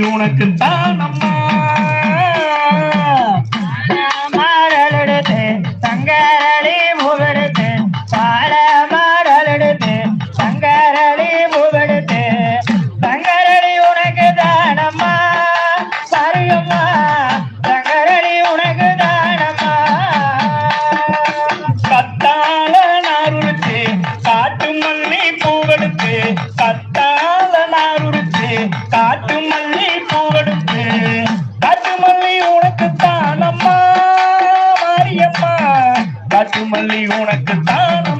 உனக்கு தான் அம்மா. உனக்குத்தான்